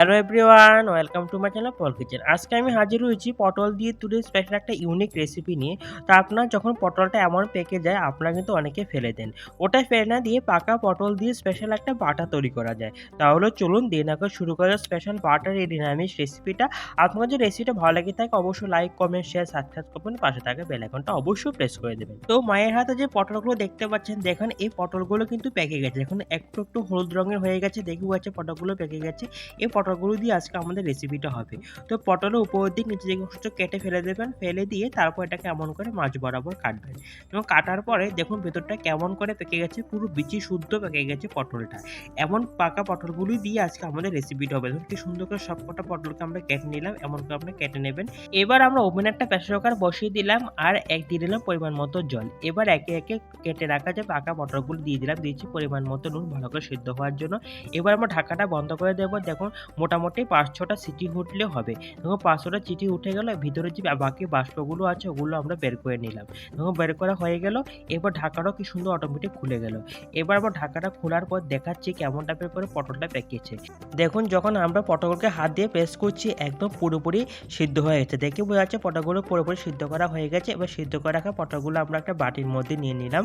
Hello everyone welcome to my channel Paul kitchen আজকে আমি হাজির হয়েছি পটল দিয়ে তুলে স্পেশাল একটা ইউনিক রেসিপি নিয়ে। তো আপনার যখন পটলটা এমন পেকে যায়, আপনারা কিন্তু অনেকে ফেলে দেন। ওটা ফেলে না দিয়ে পাকা পটল দিয়ে স্পেশাল একটা বাটা তৈরি করা যায়। তাহলে চলুন দিন আগে শুরু করা স্পেশাল বাটার এই নিরামিষ রেসিপিটা আপনার যদি রেসিপিটা ভালো লাগে থাকে, অবশ্যই লাইক কমেন্ট শেয়ার সাবস্ক্রাইব করবেন। পাশে থাকা বেল আইকনটা অবশ্যই প্রেস করে দেবেন। তো মায়ের হাতে যে পটলগুলো দেখতে পাচ্ছেন, দেখেন এই পটলগুলো কিন্তু পেকে গেছে। এখন একটু একটু হলুদ রঙের হয়ে গেছে। দেখে যাচ্ছে পটলগুলো পেকে গেছে। এই পটলগুলো দিয়ে আজকে আমাদের রেসিপিটা হবে। তো পটলের উপর দিক নিচে অংশটা কেটে ফেলে দেবেন, ফেলে দিয়ে তারপর এটাকে এমন করে মাছ বরাবর কাটবেন। এবং কাটার পরে দেখুন ভেতরটা কেমন করে পেকে গেছে, পুরো বিচি শুদ্ধ পেকে গেছে পটলটা। এমন পাকা পটলগুলি দিয়ে আজকে আমাদের রেসিপিটা হবে। দেখুন কি সুন্দর করে সব কটা পটলকে আমরা কেটে নিলাম, এমন করে আপনি কেটে নেবেন। এবার আমরা ওভেনে একটা প্রেসার কুকার বসিয়ে দিলাম আর এক দিয়ে দিলাম পরিমাণ মতো জল। এবার একে একে কেটে রাখা যে পাকা পটলগুলো দিয়ে দিলাম দিয়েছি পরিমাণ মতো নুন, ভালো করে সিদ্ধ হওয়ার জন্য। এবার আমরা ঢাকাটা বন্ধ করে দেবো। দেখুন মোটামুটি পাঁচ ছটা সিটি উঠলে হবে। দেখুন পাঁচ ছটা চিটি উঠে গেল, ভিতরে যে বাকি বাষ্পগুলো আছে, ওগুলো আমরা বের করে নিলাম। দেখুন বের করা হয়ে গেল, এবার ঢাকাটাও কি সুন্দর অটোমেটিক খুলে গেল। এবার আবার ঢাকাটা খোলার পর দেখাচ্ছি কেমন টাইপের করে পটলটা পেকেছে। দেখুন, যখন আমরা পটলকে হাত দিয়ে প্রেস করছি, একদম পুরোপুরি সিদ্ধ হয়ে গেছে। দেখে বোঝা যাচ্ছে পটলগুলো পুরোপুরি সিদ্ধ করা হয়ে গেছে। এবার সিদ্ধ করে রাখা পটলগুলো আমরা একটা বাটির মধ্যে নিয়ে নিলাম।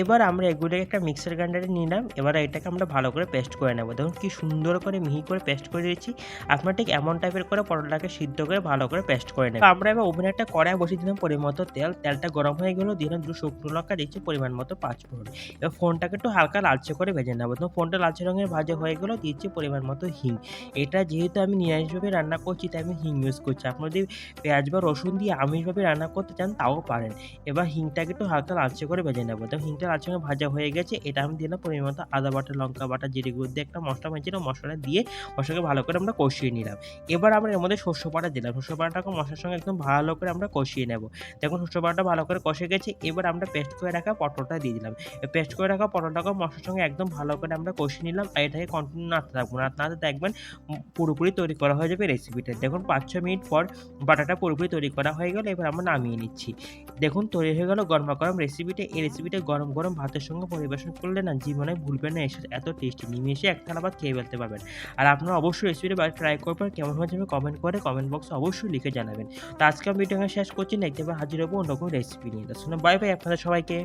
এবার আমরা এগুলোকে একটা মিক্সার গ্রাইন্ডারে নিলাম। এবার এটাকে আমরা ভালো করে পেস্ট করে নেব। দেখুন, কি সুন্দর করে মিহি করে পেস্ট করে দিয়েছি। আপনার ঠিক এমন টাইপের করে পটলটাকে সিদ্ধ করে ভালো করে পেস্ট করে নেব আমরা এবার ওভেনে একটা কড়াই বসিয়ে দিলাম পরিমাণ মতো তেল। তেলটা গরম হয়ে গেল দিলাম দুটো শুকনো লঙ্কা দিচ্ছি পরিমাণ মতো পাঁচ ফোড়ন এবার ফোনটাকে একটু হালকা লালচে করে ভেজে নেব। তো ফোনটা লালচে রঙের ভাজা হয়ে গেল দিচ্ছি পরিমাণ মতো হিং। এটা যেহেতু আমি নিরামিষভাবে রান্না করছি, তাই আমি হিং ইউজ করছি। আপনার যদি পেঁয়াজ বা রসুন দিয়ে আমিষভাবে রান্না করতে চান, তাও পারেন। এবার হিংটাকে একটু হালকা লালচে করে ভেজে নেব। তো হিংটা লালচে করে ভাজা হয়ে গেছে, এটা আমি দিলাম পরিমাণ মতো আদা বাটা, লঙ্কা বাটা, জিরে গুঁড়ো দিয়ে একটা মশলা ভেজেছিলাম মশলা দিয়ে মশলাকে ভালো করে আমরা কষিয়ে নিলাম। এবার আমরা এর মধ্যে শস্য পাটা দিলাম। শস্য পাটাকে মশলার সঙ্গে একদম ভালো করে আমরা কষিয়ে নেব। দেখুন শস্য পাটা ভালো করে কষে গেছে। এবার আমরা পেস্ট করে রাখা পটলটা দিয়ে দিলাম। পেস্ট করে রাখা পটলটাকে মশলার সঙ্গে একদম ভালো করে আমরা কষিয়ে নিলাম। আর এটাকে কন্টিনিউ নাড়তে থাকব নাড়তে নাড়তে দেখবেন পুরোপুরি তৈরি করা হয়ে যাবে রেসিপিটা দেখুন পাঁচ ছ মিনিট পর বাটাটা পুরোপুরি তৈরি করা হয়ে গেল। এবার আমরা নামিয়ে নিচ্ছি। দেখুন তৈরি হয়ে গেল গরমা গরম রেসিপিটা এই রেসিপিটা গরম গরম ভাতের সঙ্গে পরিবেশন করলে না জীবনে ভুলবেন না। এসে এত টেস্টি নিমিশে এক থালা ভাত খেয়ে ফেলতে পারবেন। আর আপনারা অবশ্যই রেসিপিটা বা ট্রাই করবেন কেমন হয়েছে কমেন্ট করে কমেন্ট বক্সে অবশ্যই লিখে জানাবেন। তো আজকে আমি ভিডিও শেষ করছি নেক্সট এবার হাজির হব অন্য কোনো রেসিপি নিয়ে। তো শুনে বাই বাই আপনাদের সবাইকে।